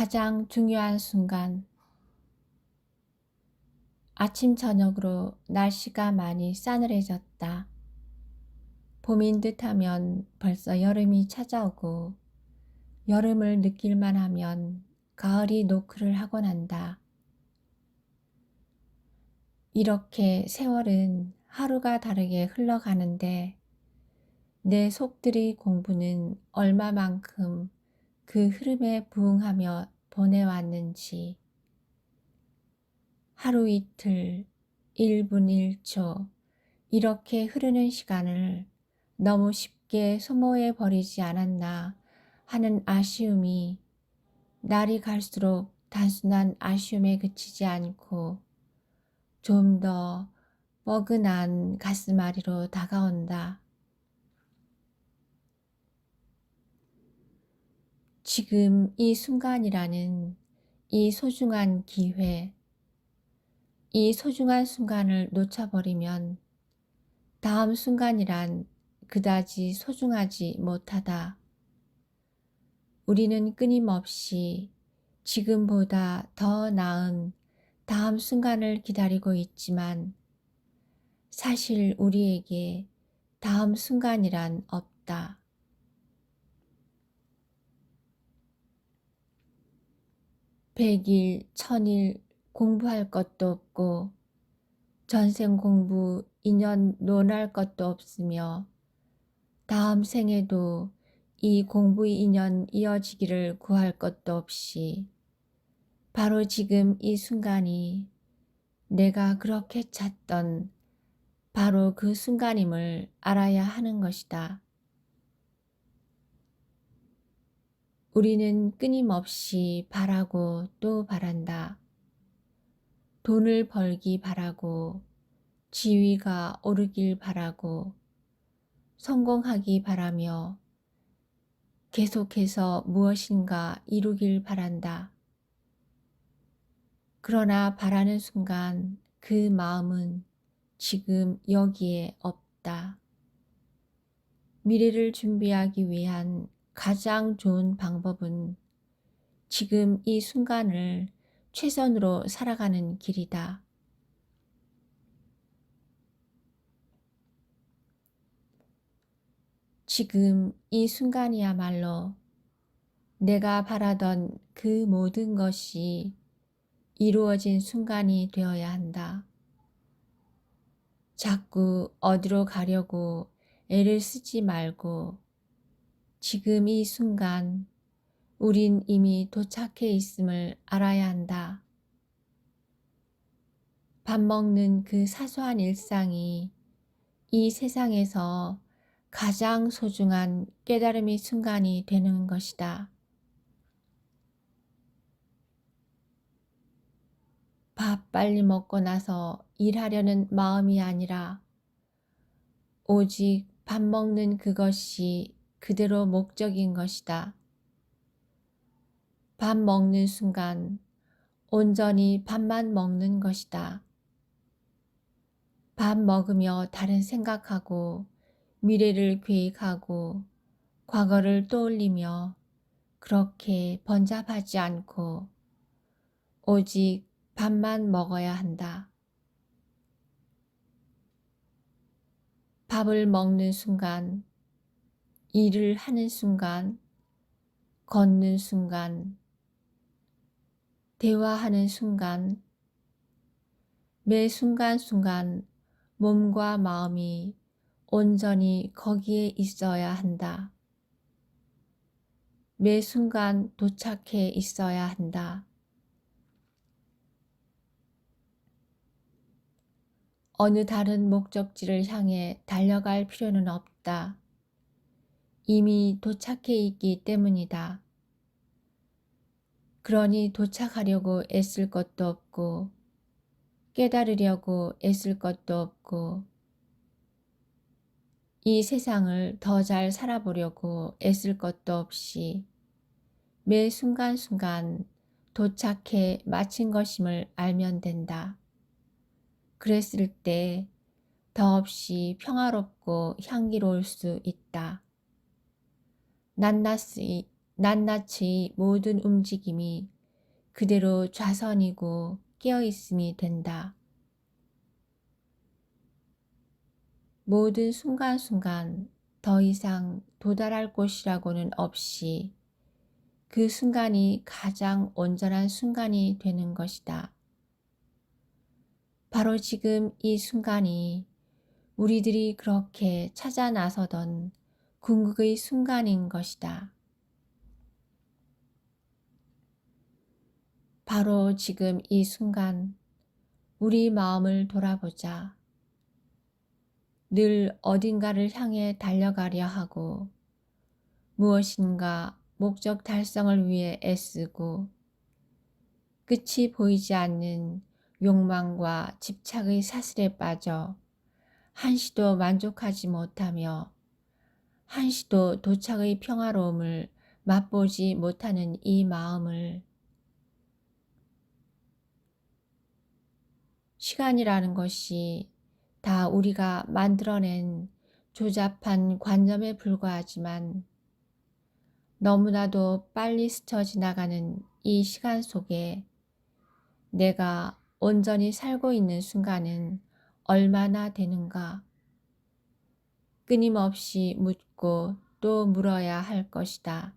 가장 중요한 순간. 아침 저녁으로 날씨가 많이 싸늘해졌다. 봄인 듯 하면 벌써 여름이 찾아오고 여름을 느낄만 하면 가을이 노크를 하곤 한다. 이렇게 세월은 하루가 다르게 흘러가는데 내 속들의 공부는 얼마만큼 그 흐름에 부응하며 보내왔는지 하루 이틀, 1분 1초 이렇게 흐르는 시간을 너무 쉽게 소모해 버리지 않았나 하는 아쉬움이 날이 갈수록 단순한 아쉬움에 그치지 않고 좀 더 뻐근한 가슴앓이로 다가온다. 지금 이 순간이라는 이 소중한 기회, 이 소중한 순간을 놓쳐버리면 다음 순간이란 그다지 소중하지 못하다. 우리는 끊임없이 지금보다 더 나은 다음 순간을 기다리고 있지만 사실 우리에게 다음 순간이란 없다. 백일, 천일 공부할 것도 없고 전생 공부 2년 논할 것도 없으며 다음 생에도 이 공부의 인연 이어지기를 구할 것도 없이 바로 지금 이 순간이 내가 그렇게 찾던 바로 그 순간임을 알아야 하는 것이다. 우리는 끊임없이 바라고 또 바란다. 돈을 벌기 바라고, 지위가 오르길 바라고, 성공하기 바라며, 계속해서 무엇인가 이루길 바란다. 그러나 바라는 순간 그 마음은 지금 여기에 없다. 미래를 준비하기 위한 가장 좋은 방법은 지금 이 순간을 최선으로 살아가는 길이다. 지금 이 순간이야말로 내가 바라던 그 모든 것이 이루어진 순간이 되어야 한다. 자꾸 어디로 가려고 애를 쓰지 말고 지금 이 순간 우린 이미 도착해 있음을 알아야 한다. 밥 먹는 그 사소한 일상이 이 세상에서 가장 소중한 깨달음의 순간이 되는 것이다. 밥 빨리 먹고 나서 일하려는 마음이 아니라 오직 밥 먹는 그것이 그대로 목적인 것이다. 밥 먹는 순간 온전히 밥만 먹는 것이다. 밥 먹으며 다른 생각하고 미래를 계획하고 과거를 떠올리며 그렇게 번잡하지 않고 오직 밥만 먹어야 한다. 밥을 먹는 순간 일을 하는 순간, 걷는 순간, 대화하는 순간, 매 순간순간 몸과 마음이 온전히 거기에 있어야 한다. 매 순간 도착해 있어야 한다. 어느 다른 목적지를 향해 달려갈 필요는 없다. 이미 도착해 있기 때문이다. 그러니 도착하려고 애쓸 것도 없고, 깨달으려고 애쓸 것도 없고, 이 세상을 더 잘 살아보려고 애쓸 것도 없이 매 순간순간 도착해 마친 것임을 알면 된다. 그랬을 때 더없이 평화롭고 향기로울 수 있다. 낱낱이, 낱낱이 모든 움직임이 그대로 좌선이고 깨어있음이 된다. 모든 순간순간 더 이상 도달할 곳이라고는 없이 그 순간이 가장 온전한 순간이 되는 것이다. 바로 지금 이 순간이 우리들이 그렇게 찾아 나서던 궁극의 순간인 것이다. 바로 지금 이 순간 우리 마음을 돌아보자. 늘 어딘가를 향해 달려가려 하고 무엇인가 목적 달성을 위해 애쓰고 끝이 보이지 않는 욕망과 집착의 사슬에 빠져 한시도 만족하지 못하며 한시도 도착의 평화로움을 맛보지 못하는 이 마음을 시간이라는 것이 다 우리가 만들어낸 조잡한 관념에 불과하지만 너무나도 빨리 스쳐 지나가는 이 시간 속에 내가 온전히 살고 있는 순간은 얼마나 되는가? 끊임없이 묻고 또 물어야 할 것이다.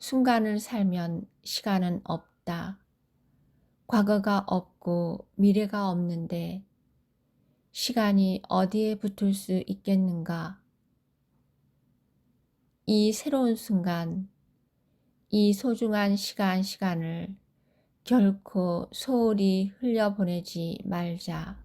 순간을 살면 시간은 없다. 과거가 없고 미래가 없는데 시간이 어디에 붙을 수 있겠는가? 이 새로운 순간, 이 소중한 시간 시간을 결코 소홀히 흘려보내지 말자.